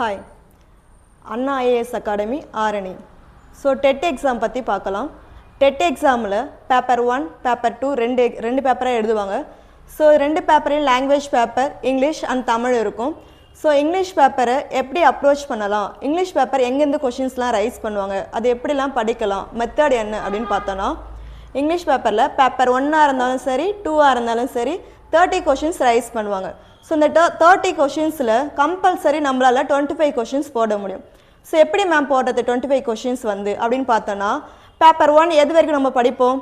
Hi Anna IAS academy Arani so TET exam பற்றி பார்க்கலாம். Dead எக்ஸாமில் பேப்பர் ஒன் பேப்பர் டூ ரெண்டு ரெண்டு பேப்பராக எழுதுவாங்க. ஸோ ரெண்டு பேப்பரையும் language paper English and Tamil இருக்கும். ஸோ இங்கிலீஷ் பேப்பரை எப்படி அப்ரோச் பண்ணலாம்? இங்கிலீஷ் பேப்பர் எங்கேருந்து கொஷின்ஸ்லாம் ரைஸ் பண்ணுவாங்க? அது எப்படிலாம் படிக்கலாம்? மெத்தட் என்ன அப்படின்னு பார்த்தோன்னா இங்கிலீஷ் பேப்பரில் பேப்பர் ஒன்னாக இருந்தாலும் சரி டூவாக இருந்தாலும் சரி தேர்ட்டி கொஷின்ஸ் ரைஸ் பண்ணுவாங்க. ஸோ இந்த தேர்ட்டி கொஷின்ஸில் கம்பல்சரி நம்மளால் டுவெண்ட்டி ஃபைவ் கொஷின்ஸ் போட முடியும். ஸோ எப்படி மேம் போடுறது டுவெண்ட்டி ஃபைவ் கொஷின்ஸ் வந்து? அப்படின்னு பார்த்தோன்னா பேப்பர் ஒன் எது வரைக்கும் நம்ம படிப்போம்?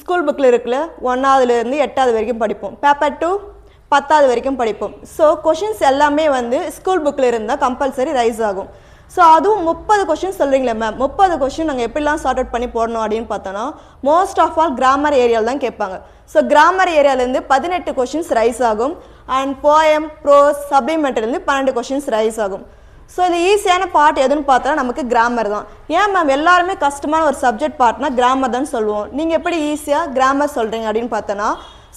ஸ்கூல் புக்கில் இருக்குல்ல ஒன்றாவதுலேருந்து எட்டாவது வரைக்கும் படிப்போம். பேப்பர் டூ பத்தாவது வரைக்கும் படிப்போம். ஸோ கொஷின்ஸ் எல்லாமே வந்து ஸ்கூல் புக்கில் இருந்தால் கம்பல்சரி ரைஸ் ஆகும். ஸோ அதுவும் முப்பது கொஷின் சொல்கிறீங்களே மேம் முப்பது கொஷின் நாங்கள் எப்படிலாம் சார்ட் அவுட் பண்ணி போடணும் அப்படின்னு பார்த்தோன்னா மோஸ்ட் ஆஃப் ஆல் கிராமர் ஏரியாவில் தான் கேட்பாங்க. ஸோ கிராமர் ஏரியாவிலேருந்து பதினெட்டு கொஷின்ஸ் ரைஸ் ஆகும். அண்ட் போயம் ப்ரோஸ் சப்ளிமெண்ட்லேருந்து பன்னெண்டு கொஷின்ஸ் ரைஸ் ஆகும். ஸோ இது ஈஸியான பார்ட் எதுன்னு பார்த்தா நமக்கு கிராமர் தான். ஏன் மேம் எல்லாருமே கஷ்டமான ஒரு சப்ஜெக்ட் பார்ட்னா கிராமர் தான் சொல்லுவோம். நீங்கள் எப்படி ஈஸியாக கிராமர் சொல்கிறீங்க அப்படின்னு பார்த்தோன்னா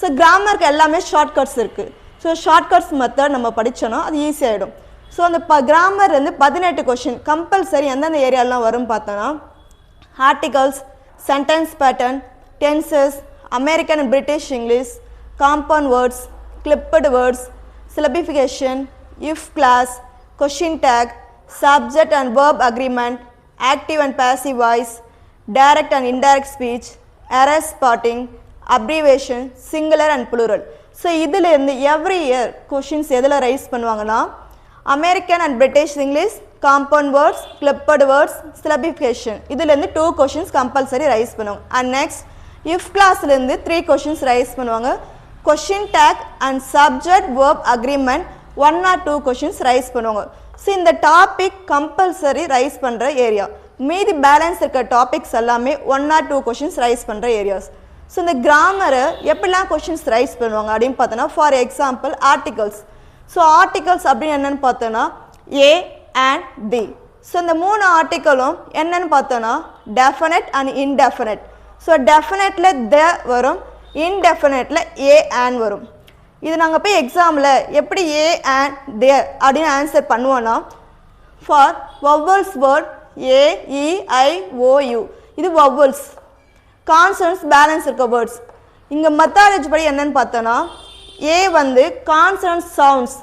ஸோ கிராமருக்கு எல்லாமே ஷார்ட்கட்ஸ் இருக்குது ஸோ ஷார்ட்கட்ஸ் மெத்தட் நம்ம படித்தோன்னா அது ஈஸியாகிடும் ஸோ அந்த ப கிராமர் வந்து பதினெட்டு கொஷின் கம்பல்சரி எந்தெந்த ஏரியாலாம் வரும் பார்த்தோன்னா articles sentence pattern tenses American and British English compound words clipped words syllabification if clause question tag subject and verb agreement active and passive voice direct and indirect speech error spotting abbreviation singular and plural so இதிலேருந்து every year questions எதில் raise பண்ணுவாங்கன்னா American and British English compound words clipped words syllabification இதுலேருந்து two questions compulsory raise பண்ணுவாங்க and next if கிளாஸ்லேருந்து three questions raise பண்ணுவாங்க. Question tag and subject verb agreement one or two questions raise பண்ணுவாங்க. So இந்த topic compulsory raise பண்ணுற area மீதி balance இருக்க topics எல்லாமே one or two questions raise பண்ணுற ஏரியாஸ் ஸோ இந்த கிராமரை எப்படிலாம் கொஷின்ஸ் ரைஸ் பண்ணுவாங்க அப்படின்னு பார்த்தோன்னா for example articles so articles அப்படின்னு என்னென்னு பார்த்தோன்னா ஏ அண்ட் தி ஸோ இந்த மூணு ஆர்டிக்கலும் என்னென்னு பார்த்தோன்னா டெஃபினட் அண்ட் இன்டெஃபினட் ஸோ டெஃபினெட்டில் த வரும் இன்டெஃபினட்டில் ஏ அண்ட் வரும். இது நாங்கள் போய் எக்ஸாமில் எப்படி ஏ அண்ட் தே அப்படின்னு ஆன்சர் பண்ணுவோன்னா for vowels word A E I O U இது வவ்வல்ஸ் கான்சன்ஸ் பேலன்ஸ் இருக்க வேர்ட்ஸ் இங்கே மெத்தாலஜி படி என்னன்னு பார்த்தோன்னா ஏ வந்து கான்சனன்ட் சவுண்ட்ஸ்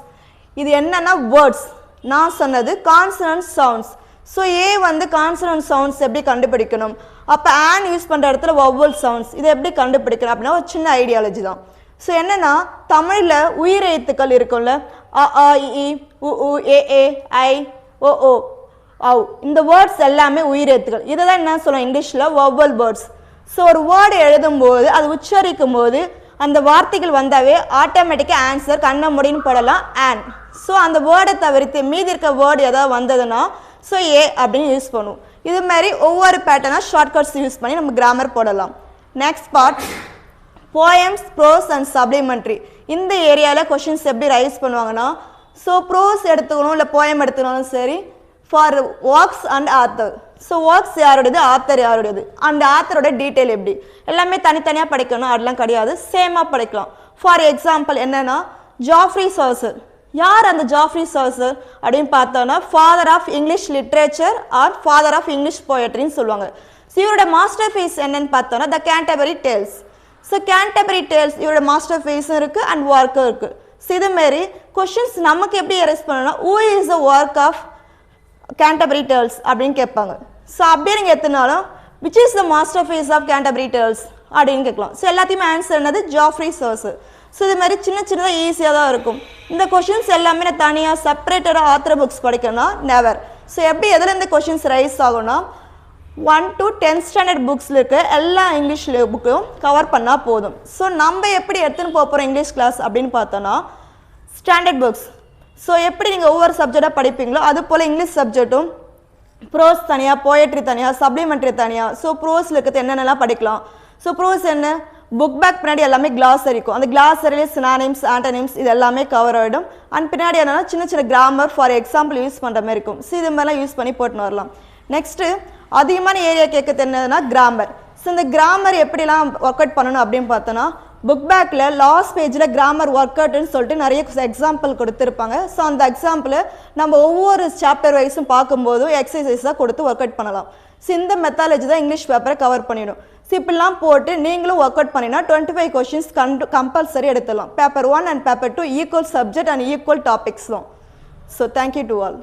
இது என்னன்னா வேர்ட்ஸ் நான் சொன்னது கான்சனன்ட் சவுண்ட்ஸ் ஸோ ஏ வந்து கான்சனன்ட் சவுண்ட்ஸ் எப்படி கண்டுபிடிக்கணும்? அப்போ ஆன் யூஸ் பண்ணுற இடத்துல ஒவ்வொல் சவுண்ட்ஸ் இதை எப்படி கண்டுபிடிக்கணும் அப்படின்னா ஒரு சின்ன ஐடியாலஜி தான். ஸோ என்னென்னா தமிழில் உயிர் எழுத்துக்கள் இருக்கும்ல. அ ஆ இ உ உ ஏ ஏ ஐ ஓ ஓ அவ் இந்த வேர்ட்ஸ் எல்லாமே உயிர் எழுத்துக்கள். இதை தான் என்ன சொல்லுவோம் இங்கிலீஷில் ஒவ்வொல் வேர்ட்ஸ் ஸோ ஒரு வேர்டு எழுதும்போது அது உச்சரிக்கும் போது அந்த வார்த்தைகள் வந்தாவே ஆட்டோமேட்டிக்காக ஆன்சர் கண்ண முடின்னு போடலாம். ஆன் ஸோ அந்த வேர்டை தவிர்த்து மீதி இருக்க வேர்டு ஏதாவது வந்ததுன்னா ஸோ ஏ அப்படின்னு யூஸ் பண்ணுவோம். இது மாதிரி ஒவ்வொரு பேட்டர்னாக ஷார்ட்கட்ஸ் யூஸ் பண்ணி நம்ம கிராமர் போடலாம். Next part poems prose and supplementary இந்த ஏரியாவில் கொஷின்ஸ் எப்படி ரைஸ் பண்ணுவாங்கன்னா ஸோ ப்ரோஸ் எடுத்துக்கணும் இல்லை போயம் எடுத்துக்கணும் சரி for works and author so works யாருடையது? ஆத்தர் யாருடையது? அந்த ஆத்தரோட டீட்டெயில் எப்படி? எல்லாமே தனித்தனியாக படிக்கணும். அதெல்லாம் கிடையாது. சேமாக படிக்கலாம். ஃபார் எக்ஸாம்பிள் என்னென்னா ஜாஃப்ரி சர்சர் யார் அந்த ஜாஃப்ரி சர்சர் அப்படின்னு பார்த்தோன்னா father of English literature or father of English போயட்ரின்னு சொல்லுவாங்க. ஸோ இவரோட மாஸ்டர் ஃபீஸ் என்னன்னு பார்த்தோன்னா the Canterbury Tales so Canterbury Tales இவரோட மாஸ்டர் ஃபீஸும் இருக்குது அண்ட் ஒர்க்கும் இருக்குது ஸோ இதுமாரி கொஷின்ஸ் நமக்கு எப்படி அரெஸ்ட் பண்ணணும்னா who is the work of Canterbury Tales அப்படின்னு கேட்பாங்க. ஸோ அப்படியே நீங்கள் எத்தனாலும் which is the master piece of Canterbury Tales அப்படின்னு கேட்கலாம். ஸோ எல்லாத்தையுமே ஆன்சர் என்னது? ஜாஃப்ரி சர்ஸு ஸோ இது மாதிரி சின்ன சின்னதாக ஈஸியாக தான் இருக்கும். இந்த கொஷின்ஸ் எல்லாமே நான் தனியாக செப்பரேட்டடாக ஆத்திர புக்ஸ் படிக்கணும்னா நெவர் ஸோ எப்படி எதில் இந்த கொஷின்ஸ் ரைஸ் ஆகும்னா ஒன் டு டென்த் ஸ்டாண்டர்ட் புக்ஸில் இருக்க எல்லா இங்கிலீஷ் புக்கும் கவர் பண்ணால் போதும். ஸோ நம்ம எப்படி எடுத்துன்னு போக போகிறோம் இங்கிலீஷ் கிளாஸ் அப்படின்னு பார்த்தோன்னா ஸ்டாண்டர்ட் புக்ஸ் ஸோ எப்படி நீங்கள் ஒவ்வொரு சப்ஜெக்டாக படிப்பீங்களோ அது போல் இங்கிலீஷ் சப்ஜெக்ட்டும் ப்ரோஸ் தனியாக போயட்ரி தனியாக சப்ளிமெண்ட்ரி தனியாக ஸோ ப்ரோஸில் இருக்கிறது என்னென்னலாம் படிக்கலாம்? ஸோ ப்ரோஸ் என்ன? புக் பேக் பின்னாடி எல்லாமே கிளாஸ் இருக்கும் அந்த கிளாஸரிலே சினானிம்ஸ் ஆண்டனிம்ஸ் இது எல்லாமே கவர் ஆகிடும் அண்ட் பின்னாடி என்னென்னா சின்ன சின்ன கிராமர் ஃபார் எக்ஸாம்பிள் யூஸ் பண்ணுற மாதிரி இருக்கும். ஸோ இது மாதிரிலாம் யூஸ் பண்ணி போட்டுன்னு வரலாம். நெக்ஸ்ட்டு அதிகமான ஏரியா கேட்கறது என்னதுன்னா கிராமர் ஸோ இந்த கிராமர் எப்படிலாம் ஒர்க் அவுட் பண்ணணும் அப்படின்னு பார்த்தோன்னா புக் பேக்கில் லாஸ்ட் பேஜில் கிராமர் ஒர்க் அவுட்னு சொல்லிட்டு நிறைய எக்ஸாம்பிள் கொடுத்துருப்பாங்க. ஸோ அந்த எக்ஸாம்பிள் நம்ம ஒவ்வொரு சாப்டர் வைஸும் பார்க்கும்போதும் எக்ஸசைஸாக கொடுத்து ஒர்க் அவுட் பண்ணலாம். ஸோ இந்த மெத்தாலஜி தான் இங்கிலீஷ் பேப்பரை கவர் பண்ணிடும். ஸோ இப்படிலாம் போட்டு நீங்களும் ஒர்க் அவுட் பண்ணினா டுவெண்ட்டி ஃபைவ் கொஷின்ஸ் கண்டு கம்பல்சரி எடுத்துடலாம். Paper one and paper two equal subject and equal topics தான். So thank you to all